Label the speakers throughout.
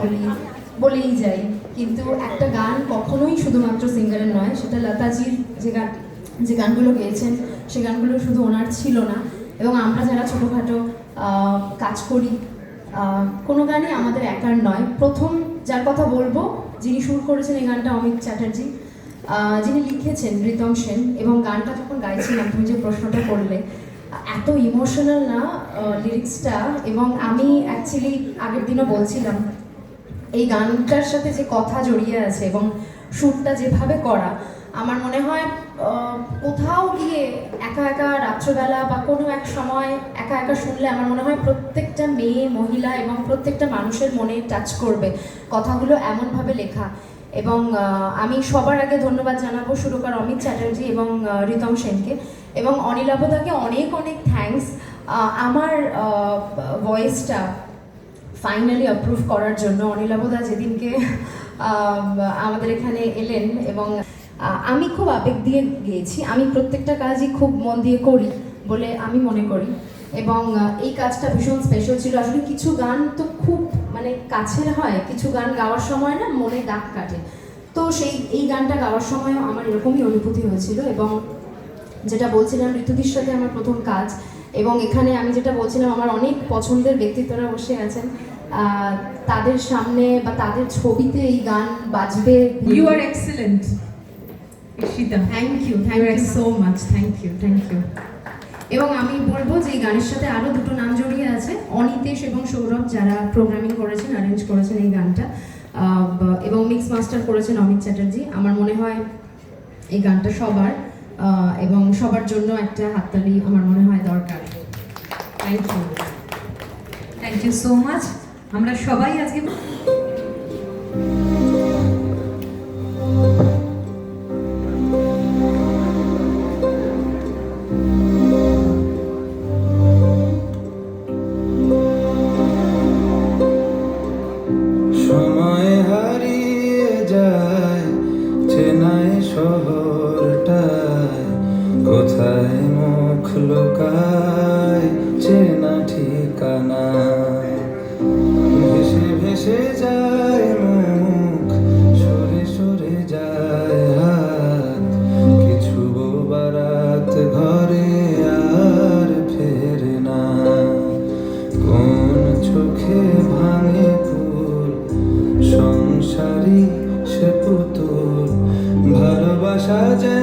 Speaker 1: বলি বলেই যাই কিন্তু একটা গান কখনোই শুধুমাত্র সিঙ্গারের নয়, সেটা লতাজির যে গান, যে গানগুলো গেয়েছেন, সে গানগুলো শুধু ওনার ছিল না। এবং আমরা যারা ছোটোখাটো কাজ করি কোনো গানই আমাদের একার নয়। প্রথম যার কথা বলব, যিনি সুর করেছেন এই গানটা, অমিত চ্যাটার্জি। যিনি লিখেছেন রিতম সেন, এবং গানটা যখন গাইছিলাম, তুমি যে প্রশ্নটা করলে, এত ইমোশনাল না লিরিক্সটা এবং আমি অ্যাকচুয়ালি আগের দিনও বলছিলাম এই গানটার সাথে যে কথা জড়িয়ে আছে এবং সুরটা যেভাবে করা, আমার মনে হয় কোথাও গিয়ে একা একা রাত্রবেলা বা কোনো এক সময় একা একা শুনলে আমার মনে হয় প্রত্যেকটা মেয়ে, মহিলা এবং প্রত্যেকটা মানুষের মনে টাচ করবে কথাগুলো এমনভাবে লেখা। এবং আমি সবার আগে ধন্যবাদ জানাব সুরকার অমিত চ্যাটার্জি এবং রিতম সেনকে এবং অনিলাভদাকে অনেক অনেক থ্যাঙ্কস আমার ভয়েসটা ফাইনালি অ্যাপ্রুভ করার জন্য অনিলাভদা যেদিনকে আমাদের এখানে এলেন এবং আমি খুব আবেগ দিয়ে গিয়েছি। আমি প্রত্যেকটা কাজই খুব মন দিয়ে করি বলে আমি মনে করি। এবং এই কাজটা ভীষণ স্পেশাল ছিল। আসলে কিছু গান তো খুব মানে কাছের হয়। কিছু গান গাওয়ার সময় না মনে দাগ কাটে। তো সেই, এই গানটা গাওয়ার সময়ও আমার এরকমই অনুভূতি হয়েছিল এবং যেটা বলছিলাম ঋতুদির সাথে আমার প্রথম কাজ এবং এখানে আমি যেটা বলছিলাম, আমার অনেক পছন্দের ব্যক্তিত্বরা বসে আছেন। তাদের সামনে বা তাদের ছবিতে এই গান বাজবে
Speaker 2: You আর excellent. Ishita.
Speaker 1: Thank you thank you
Speaker 2: so much. Thank you. Thank you.
Speaker 1: এবং আমি বলব যে এই গানের সাথে আরও দুটো নাম জড়িয়ে আছে অনিতেশ এবং সৌরভ যারা প্রোগ্রামিং করেছেন অ্যারেঞ্জ করেছেন এই গানটা এবং মিক্স মাস্টার করেছেন অমিত চ্যাটার্জি আমার মনে হয় এই গানটা সবার এবং সবার জন্য একটা হাততালি আমার মনে হয় দরকার thank you
Speaker 2: thank you so much. আমরা সবাই আজকে
Speaker 3: সংসারী সে পুতুল ভালোবাসা যেন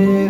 Speaker 3: Deus.